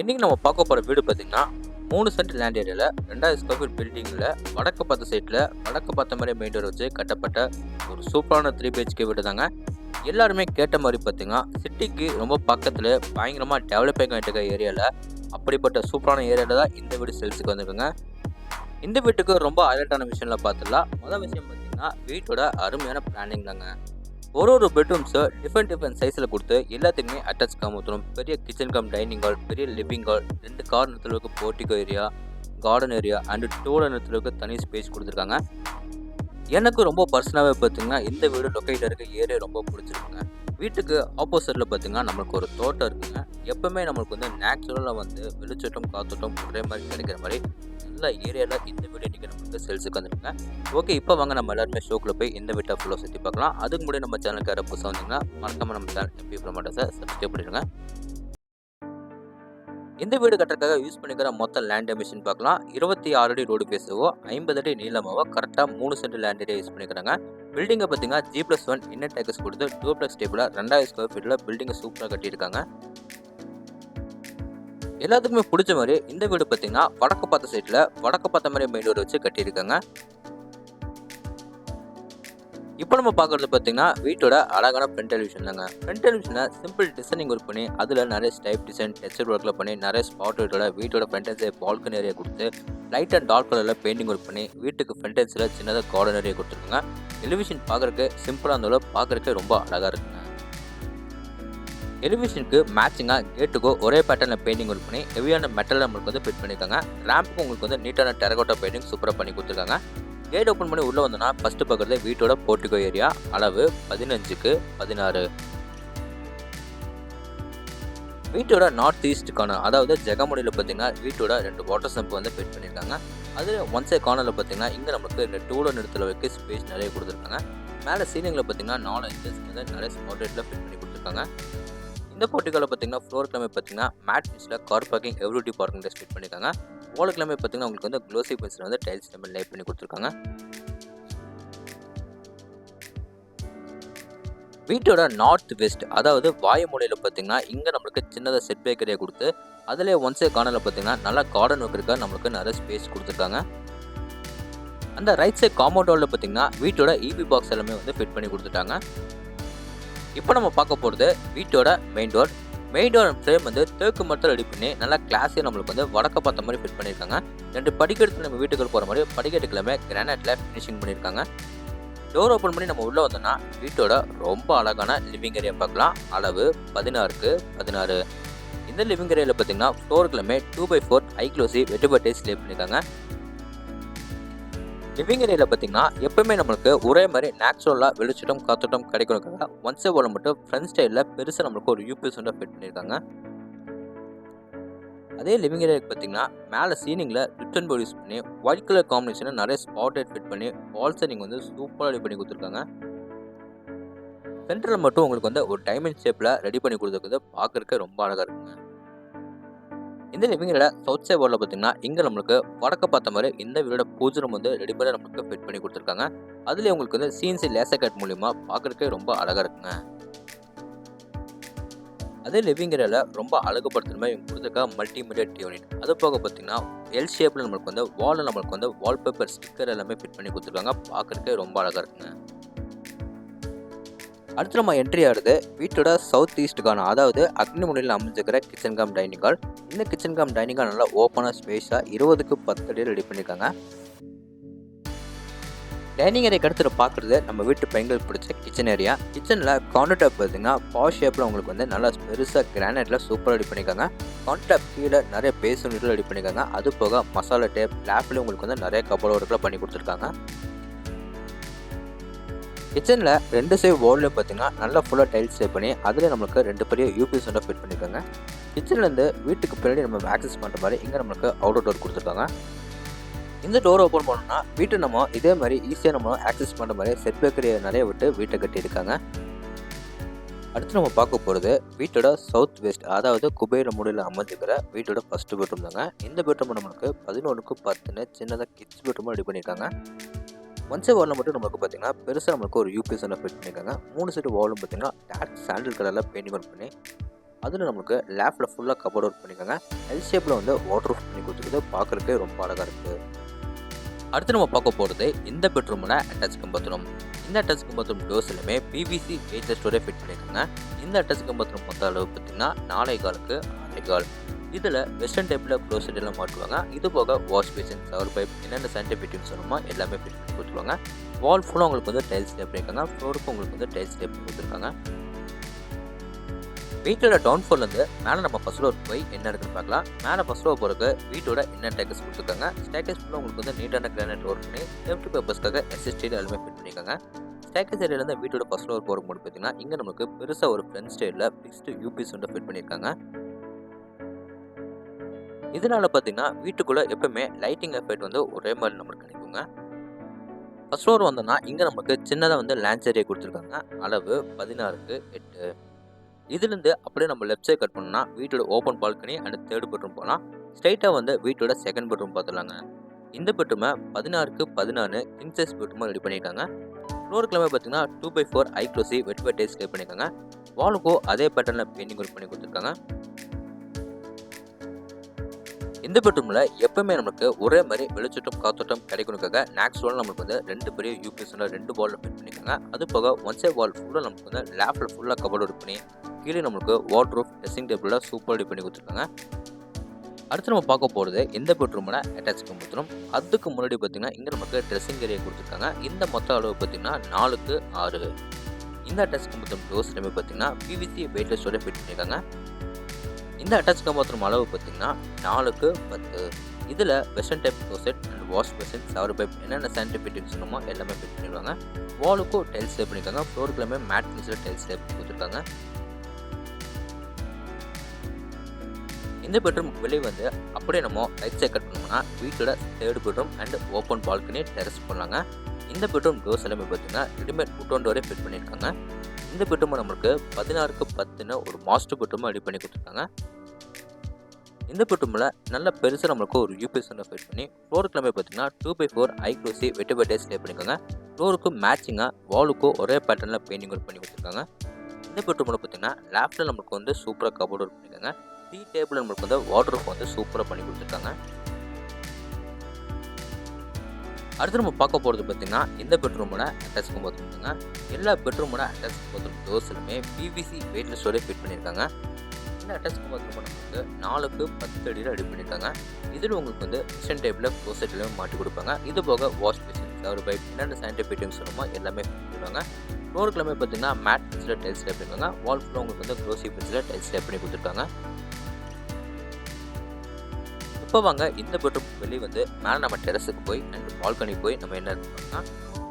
இன்றைக்கி நம்ம பார்க்க போகிற வீடு பார்த்திங்கன்னா மூணு சென்ட் லேண்ட் ஏரியாவில் ரெண்டாயிரம் ஸ்கொயர் ஃபீட் பில்டிங்கில் வடக்கு பார்த்த சைட்டில் வடக்கு பார்த்த மாதிரி மெயின்டோர் வச்சு கட்டப்பட்ட ஒரு சூப்பரான த்ரீ பிஹெச்கே வீடு தாங்க. எல்லாருமே கேட்ட மாதிரி பார்த்திங்கன்னா சிட்டிக்கு ரொம்ப பக்கத்தில் பயங்கரமாக டெவலப்பிங் ஆகிட்டு இருக்க ஏரியாவில் அப்படிப்பட்ட சூப்பரான ஏரியாவில் தான் இந்த வீடு சேல்ஸுக்கு வந்திருக்குங்க. இந்த வீட்டுக்கு ரொம்ப ஹைலைட்டான விஷயம்லாம் பார்த்துடலாம் முதல் விஷயம் பார்த்திங்கன்னா வீட்டோட அருமையான பிளானிங் தாங்க. ஒரு ஒரு பெட்ரூம்ஸை டிஃப்ரெண்ட் டிஃப்ரெண்ட் சைஸில் கொடுத்து எல்லாத்துக்குமே அட்டாச் காமத்துரும் பெரிய கிச்சன் கம் டைனிங் ஹால் பெரிய லிவிங் ஹால் ரெண்டு car நிறுத்தளவுக்கு portico area garden area and டூலர் நிறுத்தளவுக்கு தனி ஸ்பேஸ் கொடுத்துருக்காங்க. எனக்கு ரொம்ப பர்சனலாகவே பார்த்தீங்கன்னா இந்த வீடு லொக்கேட்டில் இருக்க ஏரியா ரொம்ப பிடிச்சிருக்குங்க. வீட்டுக்கு ஆப்போசிட்டில் பார்த்தீங்கன்னா நம்மளுக்கு ஒரு தோட்டம் இருக்குங்க. எப்பவுமே நம்மளுக்கு வந்து நேச்சுரலாக வந்து வெளிச்சட்டம் காத்தோட்டம் ஒரே மாதிரி கிடைக்கிற மாதிரி எல்லா ஏரியாவில் இந்த வீடியோ நீங்கள் நம்மளுக்கு சேல்ஸுக்கு வந்துருங்க. ஓகே இப்போ வாங்க நம்ம எல்லாருமே ஷோக்கில் போய் இந்த வீட்டை ஃபுல்லாக சுற்றி பார்க்கலாம். அதுக்கு முன்னாடி நம்ம சேனலுக்கு யாராவது புதுசாக வந்தீங்கன்னா மறக்காம நம்ம சேனல் எம்பி ப்ரமோட்டர்ஸை சப்ஸ்கிரைப் பண்ணிடுங்க. இந்த வீடு கட்டுறதுக்காக யூஸ் பண்ணிக்கிற மொத்த லேண்ட் எமிஷன் பார்க்கலாம். இருபத்தி ஆறு அடி ரோடு பேசவோ ஐம்பது அடி நீளமாவோ கரெக்டாக மூணு சென்ட் லேண்ட் ஏரியா யூஸ் பண்ணிக்கிறாங்க. பில்டிங்கை பார்த்தீங்கன்னா ஜி ப்ளஸ் ஒன் இன்னர் டேக்கஸ் கொடுத்து டூ ப்ளஸ் டேபிளாக ரெண்டாயிரம் ஸ்கொயர் ஃபீட்டில் பில்டிங்கை சூப்பராக கட்டியிருக்காங்க. எல்லாத்துக்குமே பிடிச்ச மாதிரி இந்த வீடு பார்த்தீங்கன்னா வடக்கு பார்த்த சைட்டில் வடக்கு பார்த்த மாதிரி மெயின் டோர் வச்சு கட்டியிருக்காங்க. இப்போ நம்ம பார்க்குறது பார்த்தீங்கன்னா வீட்டோட அழகான ஃப்ரண்ட் டெலிவிஷன் தாங்க. ஃப்ரண்ட் டெலிவிஷனில் சிம்பிள் டிசைனிங் ஒர்க் பண்ணி அதில் நிறைய ஸ்டைப் டிசைன் டெக்ஸ்டர் ஒர்க்கில் பண்ணி நிறைய ஸ்பாட் லைட்டோட வீட்டோட ஃப்ரண்ட் பால்கனி ஏரியா கொடுத்து லைட் அண்ட் டார்க் கலரில் பெயிண்டிங் ஒர்க் பண்ணி வீட்டுக்கு ஃப்ரண்ட் சின்னதாக கார்டன் ஏரியா கொடுத்துருக்காங்க. டெலிவிஷன் பார்க்குறக்கு சிம்பிளாக இருந்தாலும் பார்க்குறக்கு ரொம்ப அழகாக இருக்குங்க. எலிமிஷனுக்கு மேட்சிங்காக கேட்டுக்கோ ஒரே பேட்டர்னில் பெயிண்டிங் ஒர்க் பண்ணி ஹெவியான மெட்டலில் நம்மளுக்கு வந்து ஃபிட் பண்ணியிருக்காங்க. ரேம்புக்கு உங்களுக்கு வந்து நீட்டான டெரகோட்டா பெயிண்டிங் சூப்பராக பண்ணி கொடுத்துருக்காங்க. கேட் ஓப்பன் பண்ணி உள்ளே வந்தோன்னா ஃபஸ்ட்டு பார்க்குறது வீட்டோட போர்ட்டிகோ ஏரியா அளவு பதினஞ்சுக்கு பதினாறு. வீட்டோட நார்த் ஈஸ்ட்டுக்கான அதாவது ஜெகமொழியில் பார்த்தீங்கன்னா வீட்டோட ரெண்டு வாட்டர் சம்ப் வந்து ஃபிட் பண்ணியிருக்காங்க. அதில் ஒன் சைட் கார்னரில் பார்த்தீங்கன்னா இங்கே நமக்கு இந்த டூலர் நிறுத்தல வைக்க ஸ்பேஸ் நிறைய கொடுத்துருக்காங்க. மேலே சீலிங்கில் பார்த்தீங்கன்னா நாலு இன்ச்சஸ் வந்து நிறைய ஸ்மார்ட் ரேட்டில் ஃபிட் பண்ணி கொடுத்துருக்காங்க. இந்த போட்டிகளில் பார்த்தீங்கன்னா ஃப்ளோர் கிளம்பி பார்த்தீங்கன்னா மேட் ஃபிஷில் கார் பார்க்கிங் எவ்ரிடி பார்க்கிங் டெஸ்ட் பண்ணியிருக்காங்க. ஓல கிளம்பி பார்த்தீங்கன்னா உங்களுக்கு வந்து க்ளோசி பென்சில் வந்து டைல்ஸ் நம்ம லைட் பண்ணி கொடுத்துருக்காங்க. வீட்டோட நார்த் வெஸ்ட் அதாவது வாயுமூலையில் பார்த்தீங்கன்னா இங்கே நம்மளுக்கு சின்னதாக செட் பேக் ஏரியா கொடுத்து அதில் ஒன் கார்னரில் பார்த்தீங்கன்னா நல்லா கார்டன் ஒர்க் நம்மளுக்கு நிறைய ஸ்பேஸ் கொடுத்துருக்காங்க. அந்த ரைட் சைட் காம்பவுண்ட் வாலில் பார்த்தீங்கன்னா வீட்டோட இபி பாக்ஸ் எல்லாமே வந்து ஃபிட் பண்ணி கொடுத்துட்டாங்க. இப்போ நம்ம பார்க்க போகிறது வீட்டோட main door main door frame வந்து தேக்கு மரத்தில் ரெடி பண்ணி நல்லா கிளாஸே நம்மளுக்கு வந்து வடக்க பார்த்த மாதிரி ஃபிட் பண்ணியிருக்காங்க. ரெண்டு படிக்கட்டு நம்ம வீட்டுக்கு போகிற மாதிரி படிக்கட்டுக்கெல்லாமே கிரானைட்டில் ஃபினிஷிங் பண்ணியிருக்காங்க. டோர் ஓப்பன் பண்ணி நம்ம உள்ளே வந்தோம்னா வீட்டோட ரொம்ப அழகான லிவிங் ஏரியா பார்க்கலாம். அளவு பதினாறுக்கு பதினாறு. இந்த லிவிங் ஏரியாவில் பார்த்தீங்கன்னா ஃப்ளோருக்குலாமே டூ பை ஃபோர் ஐக்ளோசி க்ளோசி ஸ்லே பண்ணியிருக்காங்க. லிவிங் ஏரியாவில் பார்த்தீங்கன்னா எப்பவுமே நம்மளுக்கு ஒரே மாதிரி நேச்சுரலாக வெளிச்சட்டம் காத்தட்டம் கிடைக்கணுக்காக ஒன் சே போல மட்டும் ஃப்ரெண்ட் ஸ்டைலில் பெருசாக நம்மளுக்கு ஒரு யூபிஎஸ் வந்து ஃபிட் பண்ணியிருக்காங்க. அதே லிவிங் ஏரியாவுக்கு பார்த்தீங்கன்னா மேலே சீலிங்கில் ரிட்டன் போர்டு யூஸ் பண்ணி ஒயிட் கலர் காம்பினேஷனை நிறைய ஸ்பாட் லைட் ஃபிட் பண்ணி வால்ஸை நீங்கள் வந்து சூப்பராக ரெடி பண்ணி கொடுத்துருக்காங்க. சென்டரில் மட்டும் உங்களுக்கு வந்து ஒரு டைமண்ட் ஷேப்பில் ரெடி பண்ணி கொடுத்துருக்குது பார்க்குறக்கு ரொம்ப அழகாக இருக்குங்க. இந்த லிவிங்கில் சவுத் சைட் வாலில் பார்த்தீங்கன்னா இங்கே நம்மளுக்கு வடக்க பார்த்த மாதிரி இந்த வீடோட பூஜை room வந்து ரெடி பண்ணி நம்மளுக்கு ஃபிட் பண்ணி கொடுத்துருக்காங்க. அதுலேயே உங்களுக்கு வந்து சிஎன்சி லேசர் கட் மூலிமா பார்க்குறக்கே ரொம்ப அழகாக இருக்குங்க. அதே லிவிங் ஏரியாவில் ரொம்ப அழகுபடுத்துற மாதிரி இவங்க கொடுத்துருக்க மல்டிமீடியா யூனிட் அது போக பார்த்தீங்கன்னா எல் ஷேப்பில் நம்மளுக்கு வந்து வாலில் நம்மளுக்கு வந்து வால்பேப்பர் ஸ்டிக்கர் எல்லாமே ஃபிட் பண்ணி கொடுத்துருக்காங்க. பார்க்குறக்கே ரொம்ப அழகாக இருக்குங்க. அடுத்து நம்ம என்ட்ரி ஆகுது வீட்டோட சவுத் ஈஸ்ட்டுக்கான அதாவது அக்னிமுனையில் அமைஞ்சிருக்கிற கிச்சன் கம் டைனிங் ஹால் இந்த கிச்சன் கம் டைனிங் ஹால் நல்லா ஓப்பனாக ஸ்பேஸாக இருபதுக்கு பத்து அடி ரெடி பண்ணியிருக்காங்க. டைனிங் ஏரியா அடுத்து பார்க்குறது நம்ம வீட்டு பெண்கள் பிடிச்ச கிச்சன் ஏரியா கிச்சனில் கவுண்டர் டாப் பார்த்தீங்கன்னா பாஷ் ஷேப்பில் உங்களுக்கு வந்து நல்லா பெருசாக கிரானைட்டில் சூப்பராக ரெடி பண்ணியிருக்காங்க. கவுண்டர் டாப் கீழே நிறைய பேஸ் யூனிட்டில் ரெடி பண்ணியிருக்காங்க. அது போக மசாலா டேப் லேப்லேயும் உங்களுக்கு வந்து நிறைய கபோர்ட் பண்ணி கொடுத்துருக்காங்க. கிச்சனில் ரெண்டு சைடு வால்லையும் பார்த்தீங்கன்னா நல்லா ஃபுல்லாக டைல்ஸ் சேவ் பண்ணி அதில் நம்மளுக்கு ரெண்டு பெரிய யூபிஎஸ் வந்து ஃபிட் பண்ணியிருக்காங்க கிச்சன்லேருந்து வீட்டுக்கு பின்னாடி நம்ம ஆக்சஸ் பண்ணுற மாதிரி இங்கே நம்மளுக்கு அவுட்டர் டோர் கொடுத்துருக்காங்க. இந்த டோர் ஓப்பன் பண்ணோம்னா வீட்டை நம்ம இதே மாதிரி ஈஸியாக நம்ம ஆக்சஸ் பண்ணுற மாதிரி செட் பேக்கரி நிறைய விட்டு வீட்டை கட்டியிருக்காங்க. அடுத்து நம்ம பார்க்க போகிறது வீட்டோட சவுத் வெஸ்ட் அதாவது குபேர மூலையில் அமைஞ்சிருக்கிற வீட்டோட ஃபஸ்ட்டு பெட்ரூம் தாங்க. இந்த பெட்ரூம் நம்மளுக்கு பதினொன்றுக்கு பத்துன்னு சின்னதாக கிட்ஸ் பெட்ரூம் ரெடி பண்ணியிருக்காங்க ஒன் சைட் வாலில் மட்டும் நம்மளுக்கு பார்த்தீங்கன்னா பெருசாக நம்மளுக்கு ஒரு யூபிஎஸ் ஃபிட் பண்ணியிருக்காங்க மூணு சைடு வாலும் பார்த்தீங்கன்னா டார்க் சாண்டில் கலரில் பெயிண்டிங் ஒர்க் பண்ணி அதில் நம்மளுக்கு லேப்பில் ஃபுல்லாக கபோர்ட் ஒர்க் பண்ணியிருக்காங்க எல் ஷேப்பில் வந்து வாட்டர் ப்ரூஃப் பண்ணி கொடுத்துருக்குது. பார்க்குறதுக்கு ரொம்ப அழகாக இருக்குது அடுத்து நம்ம பார்க்க போகிறது இந்த பெட்ரூமில் அட்டாச் பாத்ரூம் இந்த அட்டாச் பாத்ரூம் டோர்ஸ்லையுமே பிவிசி வெயிட்லெஸ் ஸ்டோரே ஃபிட் பண்ணியிருக்காங்க இந்த அட்டாச் பாத்ரூம் மொத்த அளவு பார்த்தீங்கன்னா நாளை காலுக்கு ஆறே கால். இதில் வெஸ்டர்ன் டைப்பில் க்ளோஸ் எல்லாம் மாட்டுவாங்க இது போக வாஷ் பேசின் சவர் பைப் என்னென்ன சானிடரி சொன்னமோ எல்லாமே ஃபிட் பண்ணி கொடுத்துருவாங்க. வால் ஃபுல்லாக உங்களுக்கு வந்து டைல்ஸ் டேப் இருக்காங்க. ஃப்ளோருக்கு உங்களுக்கு வந்து டைல்ஸ் டேப் கொடுத்துருக்காங்க. வீட்டோட டவுன் ஃபோர்லேருந்து மேலே நம்ம ஃபஸ்ட் ஃப்ளோர் போய் என்ன இருக்குன்னு பார்க்கலாம். மேலே ஃபஸ்ட் ஃப்ளோர் போகிறக்கு வீட்டோட என்ன டேக்கஸ் கொடுத்துருக்காங்க. ஸ்டேக்கஸ் ஃபுல்லாக உங்களுக்கு வந்து நீட்டான கிரானைட் ஒர்க் பண்ணி சேஃப்டி பர்பஸ்க்காக எஸ்எஸ்டி எல்லாமே ஃபிட் பண்ணியிருக்காங்க ஸ்டேக்கஸ் ஏரியாலேருந்து வீட்டோட ஃபஸ்ட் ஃப்ளோர் போகும்போது பார்த்தீங்கன்னா இங்கே நமக்கு பெருசாக ஒரு ஃப்ரெண்ட் ஸ்டைலில் ஃபிக்ஸ்டு யூபிஸ் வந்து ஃபிட் பண்ணியிருக்காங்க இதனால பார்த்தீங்கன்னா வீட்டுக்குள்ளே எப்பவுமே லைட்டிங் எஃபெக்ட் வந்து ஒரே மாதிரி நம்மளுக்கு கிடைக்குங்க. ஃபஸ்ட் ஃப்ளோர் வந்தோம்னா இங்கே நமக்கு சின்னதாக வந்து லேண்ட்ஸ் ஏரியா கொடுத்துருக்காங்க. அளவு பதினாறுக்கு எட்டு. இதுலேருந்து அப்படியே நம்ம லெஃப்ட் சைட் கட் பண்ணோம்னா வீட்டோட open balcony and third bedroom போகலாம் ஸ்ட்ரைட்டாக வந்து வீட்டோட செகண்ட் பெட்ரூம் பார்த்துலாங்க இந்த பெட்ரூமை பதினாறுக்கு பதினாறு கிங் சைஸ் பெட்ரூமாக ரெடி பண்ணியிருக்காங்க. ஃப்ளோர் கிளம்பி பார்த்தீங்கன்னா two by four I glossy vitrified tiles ஸ்டே பண்ணியிருக்காங்க வாலுக்கும் அதே பேட்டர்னில் பெயிண்டிங் ஒர்க் பண்ணி கொடுத்துருக்காங்க. இந்த பெட்ரூமில் எப்பவுமே நம்மளுக்கு ஒரே மாதிரி வெளிச்சட்டம் காத்தோட்டம் கிடைக்கணுக்காக நேக்ஸ்ட் வால் நம்மளுக்கு வந்து ரெண்டு பெரிய யூபிஎஸ்ல ரெண்டு வாலில் ஃபிட் பண்ணிக்கோங்க அது போக ஒன் சே வால் ஃபுல்லாக நமக்கு வந்து லேஃப்டில் ஃபுல்லாக கவர்டு ஒர்க் பண்ணி கீழே நம்மளுக்கு வாட்டர் ரூஃப் ட்ரெஸ்ஸிங் டேபிளில் சூப்பர் ரெடி பண்ணி கொடுத்துருக்காங்க. அடுத்து நம்ம பார்க்க போகிறது இந்த பெட்ரூமில் அட்டாச் கொடுத்துரும் அதுக்கு முன்னாடி பார்த்தீங்கன்னா இங்கே நமக்கு ட்ரெஸ்ஸிங் ஏரியா கொடுத்துருக்காங்க. இந்த மொத்த அளவு பார்த்தீங்கன்னா நாலுக்கு ஆறு. இந்த அட்டாச் பெட்ரூம் டோர்ஸ் எல்லாமே பார்த்தீங்கன்னா பிவிசி வெயிட்லெஸ்ஸோட ஃபிட் பண்ணியிருக்காங்க. இந்த அட்டாச் பாத்ரூம் அளவு பார்த்திங்கன்னா நாலுக்கு பத்து. இதில் western type closet and wash basin shower pipe என்னென்ன சானிடரி சொன்னமோ எல்லாமே ஃபிட் பண்ணிடுவாங்க. வாலுக்கும் டைல்ஸ் டைப் பண்ணியிருக்காங்க. ஃப்ளோருக்குலாமே மேட் ஃபினிஷில் டைல்ஸ் டைப் கொடுத்துருக்காங்க. இந்த பெட்ரூம் வெளியே வந்து அப்படியே நம்ம ரைட் சைட் கட் பண்ணோம்னா வீட்டோட third bedroom and open balcony terrace பண்ணலாங்க இந்த பெட்ரூம் டோர்ஸ் எல்லாமே பார்த்தீங்கன்னா ரெடிமேட் ஃபுட் டோரே ஃபிட் பண்ணியிருக்காங்க. இந்த பெட்ரூமை நம்மளுக்கு பதினாறுக்கு பத்துன்னு ஒரு மாஸ்டர் பெட்ரூமை ரெடி பண்ணி கொடுத்துருக்காங்க. இந்த பெட்ரூமில் நல்ல பெருசாக நம்மளுக்கு ஒரு யூபிஎஸ் ஒன்று ஃபிட் பண்ணி ஃப்ளோர் கிளம்பி பார்த்தீங்கன்னா two by four I glossy வெட்டு பட்டே ஸ்டே பண்ணிக்கோங்க. ஃப்ளோருக்கு மேட்சிங்காக வாலுக்கும் ஒரே பேட்டர்னில் பெயிண்டிங் ஒர்க் பண்ணி கொடுத்துருக்காங்க. இந்த பெட்ரூமில் பார்த்தீங்கன்னா லேஃப்டில் நம்மளுக்கு வந்து சூப்பராக கபோர்ட் ஒர்க் பண்ணியிருக்காங்க டீ டேபிள் நம்மளுக்கு வந்து வாட்டர் வந்து சூப்பராக பண்ணி கொடுத்துருக்காங்க. அடுத்து நம்ம பார்க்க போகிறது பார்த்திங்கன்னா இந்த பெட்ரூமோட அட்டாச் பாத்ரூம்ங்க எல்லா பெட்ரூமோட அட்டாச் பாத்ரூம் டோர்ஸ்லுமே பிவிசி வெயிட்லெஸ்ஸோட ஃபிட் பண்ணியிருக்காங்க. இந்த அட்டாச் பாத்ரூம் பண்ணும்போது நாலுக்கு பத்து அடியில் அடி பண்ணியிருக்காங்க. இதில் உங்களுக்கு வந்து கிச்சன் டைப்பில் க்ளோசெட்லையும் மாட்டி கொடுப்பாங்க. இது போக வாஷ் மிஷின் சவர் பைப் என்னென்ன சானிடரி ஃபிட்டிங்ஸ் சொல்லுமோ எல்லாமே பண்ணிடுவாங்க ஃப்ளோர் கிளம்பி பார்த்தீங்கன்னா மேட் பின்ஸில் டைல்ஸ் டைப் பண்ணிருக்காங்க வால் ஃபுல்லாக உங்களுக்கு வந்து க்ளோசி பின்ஸில் டைல்ஸ் டைப் பண்ணி கொடுத்துருக்காங்க. இப்போ வாங்க இந்த பெட்ரூம் வெளியே வந்து மேலே நம்ம டெரஸுக்கு போய் அண்ட் பால்கனி போய் நம்ம என்ன இருக்கோம்னா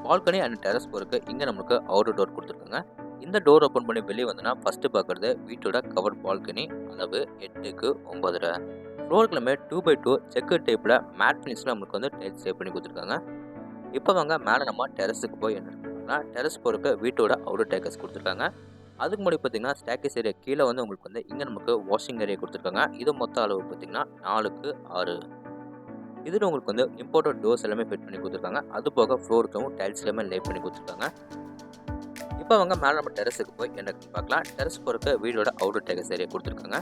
பால்கனி அண்ட் டெரஸ் போகிறதுக்கு இங்கே நம்மளுக்கு அவுட்டர் டோர் கொடுத்துருக்காங்க. இந்த டோர் ஓப்பன் பண்ணி வெளியே வந்தோன்னா ஃபஸ்ட்டு பார்க்குறது வீட்டோட கவர் பால்கனி அளவு எட்டுக்கு ஒம்பதுரை ஃப்ளோருக்குலமே டூ பை டூ செக்கு டைப்பில் மேட் ஃபினிஷில் நம்மளுக்கு வந்து டைல்ஸ் சேவ் பண்ணி கொடுத்துருக்காங்க. இப்போ வாங்க மேலே நம்ம டெரஸுக்கு போய் என்ன டெரஸ் போகிறதுக்கு வீட்டோட அவுட்டர் டேக்கஸ் கொடுத்துருக்காங்க. அதுக்கு முன்னாடி பார்த்தீங்கன்னா ஸ்டாக்கேஸ் ஏரியா கீழே வந்து உங்களுக்கு வந்து இங்கே நமக்கு வாஷிங் ஏரியா கொடுத்துருக்காங்க. இது மொத்த அளவு பார்த்தீங்கன்னா நாலுக்கு ஆறு. இதில் உங்களுக்கு வந்து இம்போர்ட்டட் டோர்ஸ் எல்லாமே ஃபிட் பண்ணி கொடுத்துருக்காங்க. அது போக ஃப்ளோருக்கும் டைல்ஸ் எல்லாமே லே பண்ணி கொடுத்துருக்காங்க. இப்போ அவங்க மேலே நம்ம டெரஸுக்கு போய் என்ன பார்க்கலாம். டெரஸ் போகிறக்கு வீடோட அவுட்டர் டேகஸ் ஏரியா கொடுத்துருக்காங்க.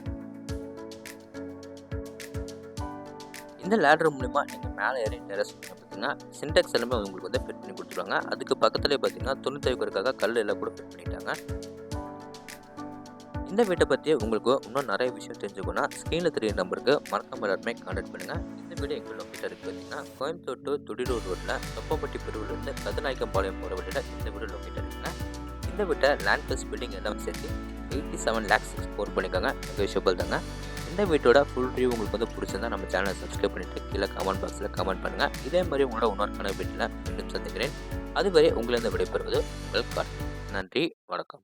இந்த லேடர் மூலிமா நீங்கள் மேலே ஏறி டெரஸ் பார்த்தீங்கன்னா சின்டெக்ஸ் எல்லாமே உங்களுக்கு வந்து ஃபிட் பண்ணி கொடுத்துருவாங்க. அதுக்கு பக்கத்துலேயே பார்த்தீங்கன்னா துணி துவைக்கிறதுக்காக கல் எல்லாம் கூட ஃபிட் பண்ணிட்டாங்க. இந்த வீட்டை பற்றி உங்களுக்கு இன்னும் நிறைய விஷயம் தெரிஞ்சுக்கணும்னா ஸ்க்ரீனில் தெரிய நம்பருக்கு மறக்காம எல்லாருமே கான்டாக்ட் பண்ணுங்கள் இந்த வீடு எங்கள் லொக்கேட்டர் இருக்குது பார்த்தீங்கன்னா கோயம்புத்தூர் டு துடிரூர் ரோட்டில் தொப்பப்பட்டி பிரிவுலேருந்து கதநாயக்கம்பாளையம் போகிற வழியில் இந்த வீடு லொக்கேட்டர் இருக்குங்க. இந்த வீட்டை லேண்ட் ப்ளஸ் பில்டிங் எல்லாம் சேர்த்து எயிட்டி செவன் லேக்ஸ் ஸ்கோர் பண்ணிக்கோங்க. நெகோஷியபிள் தாங்க. இந்த வீட்டோட ஃபுல் ரிவ்யூ உங்களுக்கு வந்து பிடிச்சிருந்தா நம்ம சேனலை சப்ஸ்கிரைப் பண்ணிவிட்டு கீழே கமெண்ட் பாக்ஸில் கமெண்ட் பண்ணுங்கள் இதே மாதிரி உங்களோட இன்னொரு வீட்டில் மீண்டும் சந்திக்கிறேன். அதுவரை உங்களிருந்து விடைபெறுவது உங்கள் கார்த்திக். நன்றி வணக்கம்.